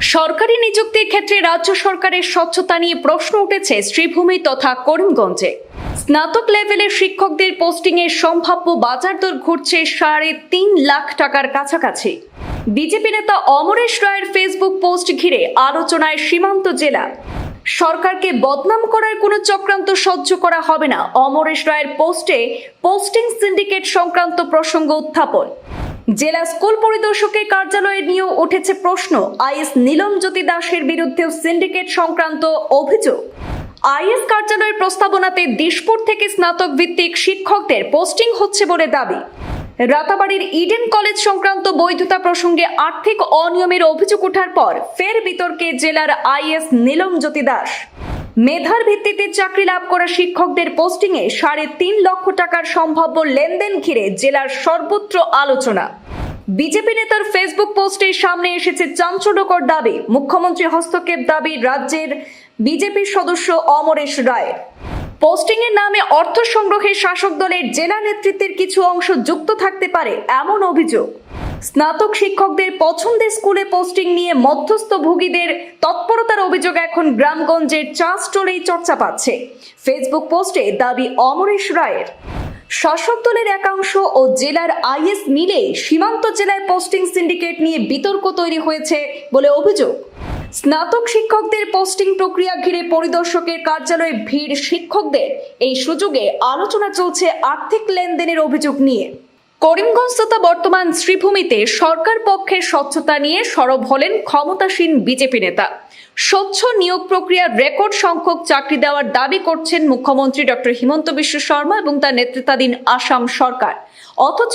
সরকারি নিযুক্তির ক্ষেত্রে রাজ্য সরকারের স্বচ্ছতা নিয়ে প্রশ্ন উঠেছে শ্রীভূমি তথা করিমগঞ্জে। স্নাতক লেভেলের শিক্ষকদের পোস্টিংয়ের সম্ভাব্য বাজার দর ঘুরছে সাড়ে তিন লাখ টাকার কাছাকাছি। বিজেপি নেতা অমরেশ রায়ের ফেসবুক পোস্ট ঘিরে আলোচনায় সীমান্ত জেলা। সরকারকে বদনাম করার কোনো চক্রান্ত সহ্য করা হবে না অমরেশ রায়ের পোস্টে, পোস্টিং সিন্ডিকেট সংক্রান্ত প্রসঙ্গ উত্থাপন। জেলা স্কুল পরিদর্শকের কার্যালয়ে নিয়েও উঠেছে প্রশ্ন। আইএস নীলম জ্যোতি দাসের বিরুদ্ধেও সিন্ডিকেট সংক্রান্ত অভিযোগ। আইএস কার্যালয়ের প্রস্তাবনাতে দিশপুর থেকে স্নাতক ভিত্তিক শিক্ষকদের পোস্টিং হচ্ছে বলে দাবি। রাতাবাড়ির ইডেন কলেজ সংক্রান্ত বৈধতা প্রসঙ্গে আর্থিক অনিয়মের অভিযোগ ওঠার পর ফের বিতর্কে জেলার আইএস নীলম জ্যোতি দাস। মেধার ভিত্তিতে চাকরি লাভ করা শিক্ষকদের পোস্টিংয়ে সাড়ে তিন লক্ষ টাকার সম্ভাব্য লেনদেন ঘিরে জেলার সর্বত্র আলোচনা। বিজেপি নেতার ফেসবুক পোস্টের সামনে এসেছে চাঞ্চল্যকর দাবি। মুখ্যমন্ত্রী হস্তক্ষেপ দাবি রাজ্যের বিজেপির সদস্য অমরেশ রায়। পোস্টিংয়ের নামে অর্থ সংগ্রহে শাসক দলের জেলা নেতৃত্বের কিছু অংশ যুক্ত থাকতে পারে এমন অভিযোগ। স্নাতক শিক্ষকদের পছন্দের স্কুলে পোস্টিং নিয়ে মধ্যস্থ ভোগীদের তৎপরতার অভিযোগ এখন গ্রামগঞ্জের চা স্টোরেই চর্চা পাচ্ছে। ফেসবুক পোস্টে দাবি অমরেশ রায়ের। শাসক দলের একাংশ ও জেলার আইএস মিলে সীমান্ত জেলায় পোস্টিং সিন্ডিকেট নিয়ে বিতর্ক তৈরি হয়েছে বলে অভিযোগ। স্নাতক শিক্ষকদের পোস্টিং প্রক্রিয়া ঘিরে পরিদর্শকের কার্যালয়ে ভিড় শিক্ষকদের। এই সুযোগে আলোচনা চলছে আর্থিক লেনদেনের অভিযোগ নিয়ে। করিমগঞ্জ তথা বর্তমান শ্রীভূমিতে সরকার পক্ষের স্বচ্ছতা নিয়ে সরব হলেন ক্ষমতাসীন বিজেপি নেতা। স্বচ্ছ নিয়োগ প্রক্রিয়ার রেকর্ড সংখ্যক চাকরি দেওয়ার দাবি করছেন মুখ্যমন্ত্রী ডক্টর হিমন্ত বিশ্ব শর্মা এবং তার নেতৃত্বাধীন আসাম সরকার। অথচ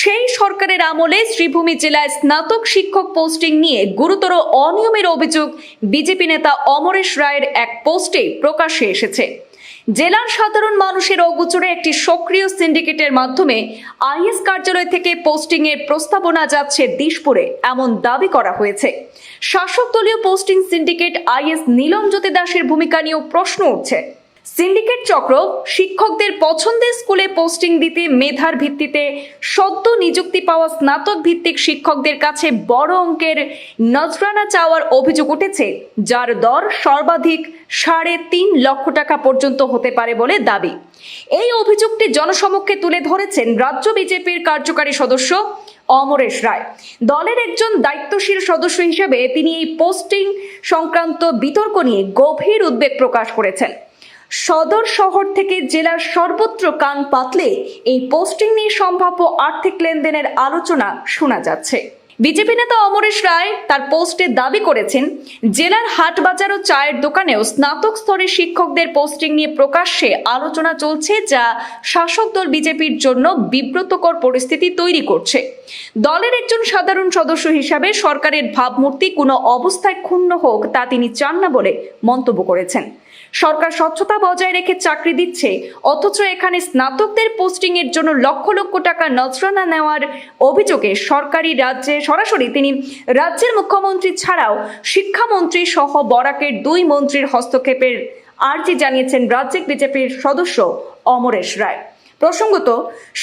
সেই সরকারের আমলে শ্রীভূমি জেলায় স্নাতক শিক্ষক পোস্টিং নিয়ে গুরুতর অনিয়মের অভিযোগ বিজেপি নেতা অমরেশ রায়ের এক পোস্টে প্রকাশ্যে এসেছে। জেলার সাধারণ মানুষের অগোচরে একটি সক্রিয় সিন্ডিকেটের মাধ্যমে আইএস কার্যালয় থেকে পোস্টিং এর প্রস্তাবনা যাচ্ছে দিশপুরে, এমন দাবি করা হয়েছে। শাসক দলীয় posting syndicate IAS Nilam Jyoti দাসের ভূমিকা নিয়েও প্রশ্ন উঠছে। সিন্ডিকেট চক্র শিক্ষকদের পছন্দের স্কুলে পোস্টিং দিতে মেধার ভিত্তিতে সদ্য নিযুক্তি পাওয়া স্নাতক ভিত্তিক শিক্ষকদের কাছে বড় অঙ্কের নজরানা চাওয়ার অভিযোগ উঠেছে, যার দর সর্বাধিক সাড়ে তিন লক্ষ টাকা পর্যন্ত হতে পারে বলে দাবি। এই অভিযোগটি জনসমক্ষে তুলে ধরেছেন রাজ্য বিজেপির কার্যকারী সদস্য অমরেশ রায়। দলের একজন দায়িত্বশীল সদস্য হিসেবে তিনি এই পোস্টিং সংক্রান্ত বিতর্ক নিয়ে গভীর উদ্বেগ প্রকাশ করেছেন। সদর শহর থেকে জেলার সর্বত্র কান পাতলে এই পোস্টিং নিয়ে সম্ভাব্য আর্থিক লেনদেনের আলোচনা শোনা যাচ্ছে। বিজেপি নেতা অমরেশ রায় তার পোস্টে দাবি করেছেন, জেলার হাট বাজার ও চায়ের দোকানেও স্নাতক স্তরের শিক্ষকদের পোস্টিং নিয়ে প্রকাশ্যে আলোচনা চলছে যা শাসক দল বিজেপির জন্য বিব্রতকর পরিস্থিতি তৈরি করছে। দলের একজন সাধারণ সদস্য হিসাবে সরকারের ভাবমূর্তি কোনো অবস্থায় ক্ষুণ্ণ হোক তা তিনি চান না বলে মন্তব্য করেছেন। সরকার স্বচ্ছতা বজায় রেখে চাকরি দিচ্ছে, অথচ এখানে স্নাতকদের পোস্টিং এর জন্য লক্ষ লক্ষ টাকা নজরানা নেওয়ার অভিযোগে সরকারি রাজ্যে সরাসরি তিনি রাজ্যের মুখ্যমন্ত্রী ছাড়াও শিক্ষামন্ত্রী সহ বরাকের দুই মন্ত্রীর হস্তক্ষেপের আর্জি জানিয়েছেন রাজ্যিক বিজেপির সদস্য অমরেশ রায়। প্রসঙ্গত,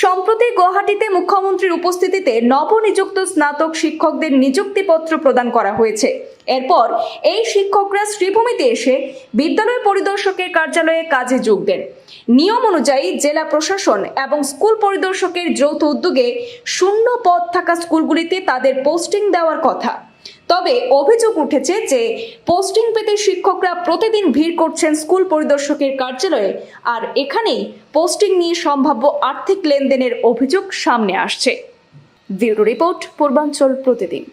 সম্প্রতি গুয়াহাটিতে মুখ্যমন্ত্রীর উপস্থিতিতে নবনিযুক্ত স্নাতক শিক্ষকদের নিযুক্তিপত্র প্রদান করা হয়েছে। এরপর এই শিক্ষকরা শ্রীভূমিতে এসে বিদ্যালয় পরিদর্শকের কার্যালয়ে কাজে যোগ দেন। নিয়ম অনুযায়ী জেলা প্রশাসন এবং স্কুল পরিদর্শকের যৌথ উদ্যোগে শূন্য পদ থাকা স্কুলগুলিতে তাদের পোস্টিং দেওয়ার কথা। তবে অভিযোগ উঠেছে যে পোস্টিং পেতে শিক্ষকরা প্রতিদিন ভিড় করছেন স্কুল পরিদর্শকের কার্যালয়ে, আর এখানেই পোস্টিং নিয়ে সম্ভাব্য আর্থিক লেনদেনের অভিযোগ সামনে আসছে। ব্যুরো রিপোর্ট, পূর্বাঞ্চল প্রতিদিন।